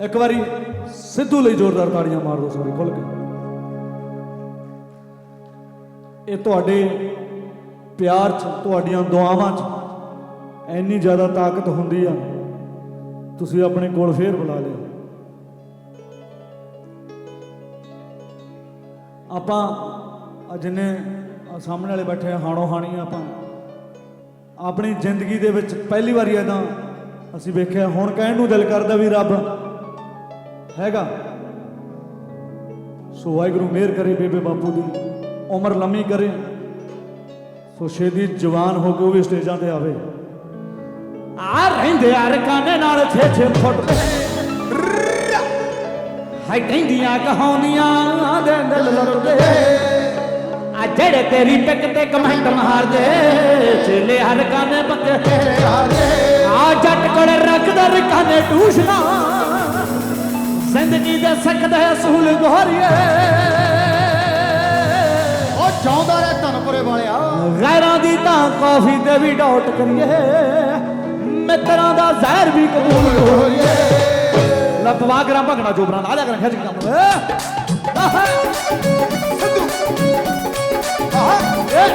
ਇੱਕ ਵਾਰੀ ਸਿੱਧੂ ਲਈ ਜ਼ੋਰਦਾਰ ਤਾੜੀਆਂ ਮਾਰ ਦਿਓ ਸਾਰੇ ਖੁੱਲ ਕੇ। ਇਹ ਤੁਹਾਡੇ ਪਿਆਰ 'ਚ ਤੁਹਾਡੀਆਂ ਦੁਆਵਾਂ 'ਚ ਇੰਨੀ ਜ਼ਿਆਦਾ ਤਾਕਤ ਹੁੰਦੀ ਆ ਤੁਸੀਂ ਆਪਣੇ ਕੋਲ ਫੇਰ ਬੁਲਾ ਲਿਆ ਆਪਾਂ ਆਹ ਜਿੰਨੇ ਸਾਹਮਣੇ ਵਾਲੇ ਬੈਠੇ ਆ, ਹਾਣੋ ਹਾਣੀ ਆਪਾਂ। ਆਪਣੀ ਜ਼ਿੰਦਗੀ ਦੇ ਵਿੱਚ ਪਹਿਲੀ ਵਾਰੀ ਐਦਾਂ ਅਸੀਂ ਵੇਖਿਆ ਹੁਣ ਕਹਿਣ ਨੂੰ ਦਿਲ ਕਰਦਾ ਵੀ ਰੱਬ ਹੈਗਾ। ਸੋ ਵਾਹਿਗੁਰੂ ਮਿਹਰ ਕਰੇ ਬੇਬੇ ਬਾਪੂ ਦੀ, ਉਮਰ ਲੰਮੀ ਕਰੇ। ਸੋ ਛੇਤੀ ਜਵਾਨ ਹੋ ਕੇ ਉਹ ਵੀ ਸਟੇਜਾਂ ਤੇ ਆਵੇ। ਆ ਰਹਿੰਦੇ ਆ ਰਕਾਨੇ ਨਾਲ 6-6 ਫੁੱਟ ਤੇ। ਹਾਈ ਕਹਿੰਦੀਆਂ ਕਹਾਣੀਆਂ ਦੇ ਦਿਲ ਲੁੱਟਦੇ। ਆ ਜਿਹੜੇ ਤੇਰੀ ਪਿੱਕ ਤੇ ਕਮੈਂਟ ਮਾਰਦੇ, ਚੇਲੇ ਹਰ ਕਾਨੇ ਬੱਕੇ ਆ ਜੱਟ ਕੋਲ ਰੱਖਦਾ ਰਕਾਨੇ ਟੂਸ਼ਨਾ। ਜ਼ਿੰਦਗੀ ਦੇ ਸਕਦਾ ਅਸੂਲ ਗੋਰੀਏ ਉਹ ਚਾਹੁੰਦਾ ਰਹਿ ਧਨਪੁਰੇ ਵਾਲਿਆ। ਗੈਰਾਂ ਦੀ ਤਾਂ ਕਾਫੀ ਤੇ ਵੀ ਡਾਊਟ ਕਰੀਏ। ਮਿੱਤਰਾਂ ਦਾ ਜ਼ਹਿਰ ਵੀ ਕਬੂਲ ਹੋਈਏ। ਲੱਭਵਾ ਕਰਾਂ ਭਗਣਾ ਜੋਬਰਾਂ ਆ ਜਾ ਕਰਾਂ ਖਿੱਚ ਕੰਮ ਆਹਾ। ਏ ਏ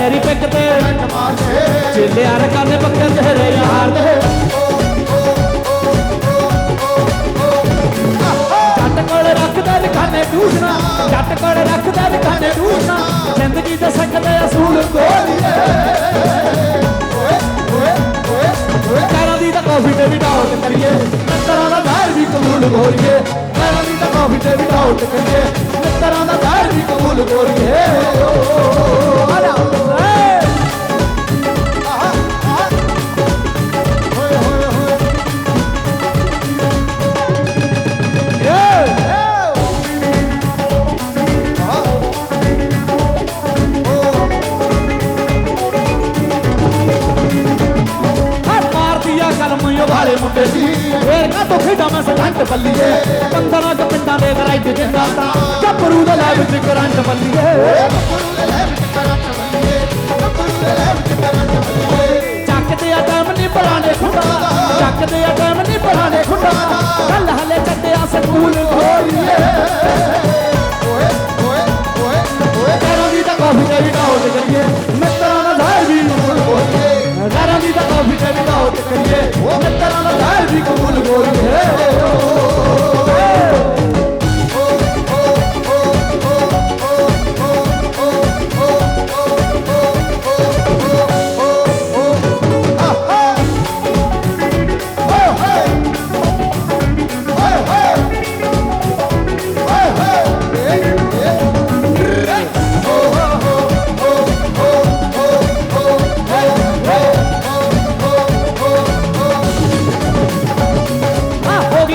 ਤੇਰੀ ਪਿੱਕ ਤੇ ਚੇਲੇ ਆ ਰਕਾਨੇ ਪੱਕੇ ਤੇਰੇ ਯਾਰ ਦੇ ਜੱਟ ਕੋਲ ਰੱਖਦਾ ਰਕਾਨੇ ਟੂਸ਼ਣਾ ਜੱਟ ਕੋਲ ਰੱਖਦਾ ਰਕਾਨੇ ਟੂਸ਼ਣਾ ਜ਼ਿੰਦਗੀ ਦੇ ਸਕਦੇ ਅਸੂਲ ਕੋਲੀਏ ਕਾਰਾਂ ਦੀ ਤਾਂ ਕਾਫੀ ਤੇ ਵੀ ਡਾਊਟ ਕਰੀਏ, ਮਿੱਤਰਾਂ ਦਾ ਦਾਇਰ ਵੀ ਕਬੂਲ ਗੋਰੀਏ। ਕਾਰਾਂ ਦੀ ਤਾਂ ਕਾਫੀ ਤੇ ਵੀ ਡਾਊਟ ਕਰੀਏ, ਮਿੱਤਰਾਂ ਦਾ ਦਾਇਰ ਵੀ ਕਬੂਲ ਗੋਰੀਏ। ਗਰਾਈਟ ਜਿੰਦਾ ਤਾਂ ਗੱਭਰੂ ਦੇ ਲੈ ਵਿੱਚ ਕਰੰਟ ਬੱਲੀਏ ਚੱਕਦੇ ਆ ਟਾਈਮ ਨਹੀਂ ਪਰਾਣੇ ਖੁੰਡਾ ਚੱਕਦੇ ਆ ਟਾਈਮ ਨਹੀਂ ਪਰਾਣੇ ਖੁੰਡਾ ਕੱਲ ਹਲੇ ਚੱਟਿਆ ਸਕੂਲ ਖੋਲੀਏ।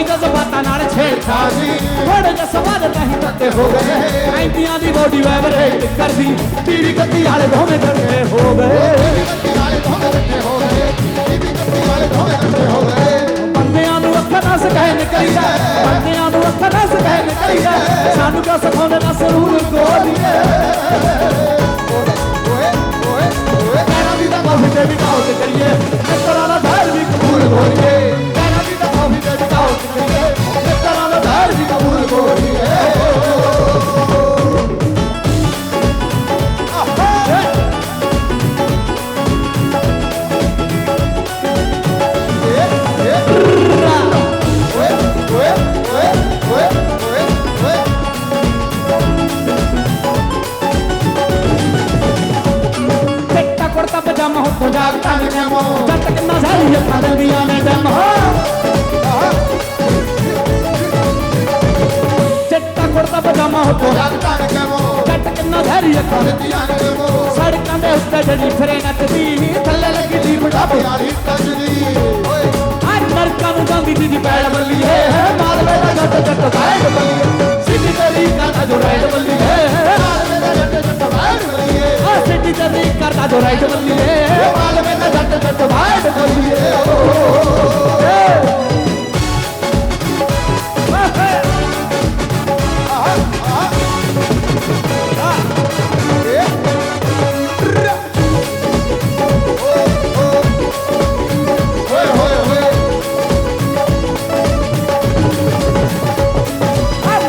ਜਜ਼ਬਾਤਾਂ ਨਾਲ ਛੇੜਛਾੜੀ ਥੋੜੇ ਜਿਹਾ ਸਵਾਲ ਨਹੀਂ ਤੱਤੇ ਹੋ ਗਏ। ਐਂਦੀਆਂ ਦੀ ਬੋਡੀ ਵਾਈਬਰੇਟ ਕਰਦੀ ਤੀਰੀ ਗੱਤੀ ਵਾਲੇ ਦੋਵੇਂ ਇਕੱਠੇ ਹੋ ਗਏ। ਬੰਦਿਆਂ ਨੂੰ ਅੱਖਾਂ ਨਾਲ ਸਕਾਇ ਨਿਕਲੀਦਾ ਬੰਦਿਆਂ ਨੂੰ ਅੱਖਾਂ ਨਾਲ ਸਕਾਇ ਨਿਕਲੀਦਾ ਸਾਨੂੰ ਕਿਉਂ ਸਿਖਾਉਂਦੇ ਨਾ ਸਰੂਰ ਗੋਲੀਏ? ਚਿੱਟਾ ਕੁੜਤਾ ਪਜਾਮਾ ਹੁੱਥੋਂ ਜਾਗਦਾ ਨੀ ਡੈਮੋ ਜੱਟ ਕਿੰਨਾ ਸਾਰੀ ਅੱਖਾਂ ਦਿੰਦੀਆਂ ਨੇ ਡੈਮੋ ਚਿੱਟਾ ਕੁੜਤਾ ਪਜਾਮਾ ਹੁੱਥੋਂ ਜੱਟ ਕਿੰਨਾ ਸਾਰੀ ਅੱਖਾਂ ਸੜਕਾਂ ਦੇ ਉੱਤੇ ਜਿਹੜੀ ਫਿਰੇ ਨੱਚਦੀ ਥੱਲੇ ਲੱਗੀ ਦੀ ਬੁਢਾਪੇ ਆ ਨਰਕਾਂ ਨੂੰ ਜਾਂਦੀ ਦੀ ਦਾ ਤੋਂ ਰਾਈਟ ਬੰਦੀਏ ਮਾਲ ਮੇਂ ਜੱਟ ਜੱਟ ਵਾਇਡ ਕੋਲੀਏ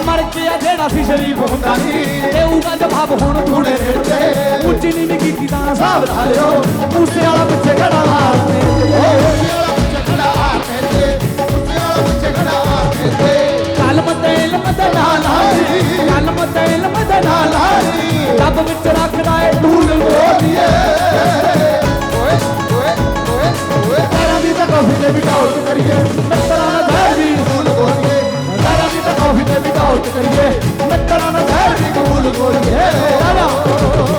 ਮਰ ਗਿਆ ਜਿਹੜਾ ਸੀ ਸ਼ਰੀਫ ਹੁੰਦਾ ਨਹੀਂ ਤੇ ਉਹਦਾ ਜਵਾਬ ਹੁਣ साथ आयो मूसे वाला पीछे खड़ा आते कॉफ़ी ते करिए नतरा ना धैर दी करिए नतरा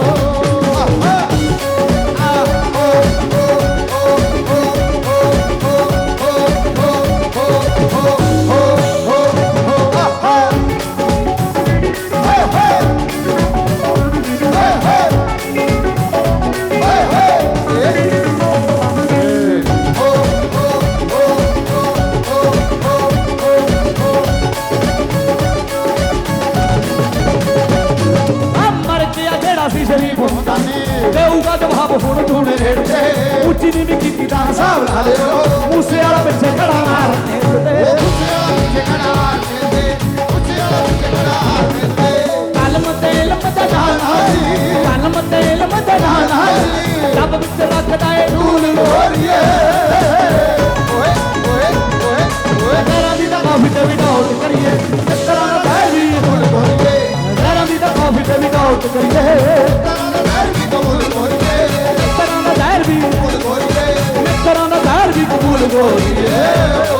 ਹੁਣ ਢੂਣੇ ਰੇੜ ਤੇ ਉੱਚੀ ਨੀ ਵੀ ਕੀਤੀ ਤਾਂ ਹਿਸਾਬ ਲਾ ਲਿਓ ਮੂਸੇ ਵਾਲਾ ਪਿੱਛੇ ਖੜਾ ਮਾਰ ਤੇ ਕਲਮ ਤੇ ਇਲਮ ਦਾ ਨਾਨਾ ਕਲਮ ਤੇ ਇਲਮ ਦਾ ਨਾਨਾ ਰੱਬ ਵਿੱਚ ਰੱਖਦਾ ਏ ਢੂਲ ਤੇਰਾ ਦੀ ਤਾਂ ਕਾਫੀ ਤੇ ਵੀ ਡਾਊਟ ਕਰੀਏ ਤੇਰਾ ਦਾ ਬਹਿ ਵੀ ਤੇਰਾ ਦੀ ਤਾਂ ਕਾਫੀ ਤੇ ਵੀ ਡਾਊਟ ਕਰੀਏ ਤੇਰਾ ਦਾ ਜ਼ਹਿਰ ਵੀ ਕਬੂਲ ਗੋਰੀਏ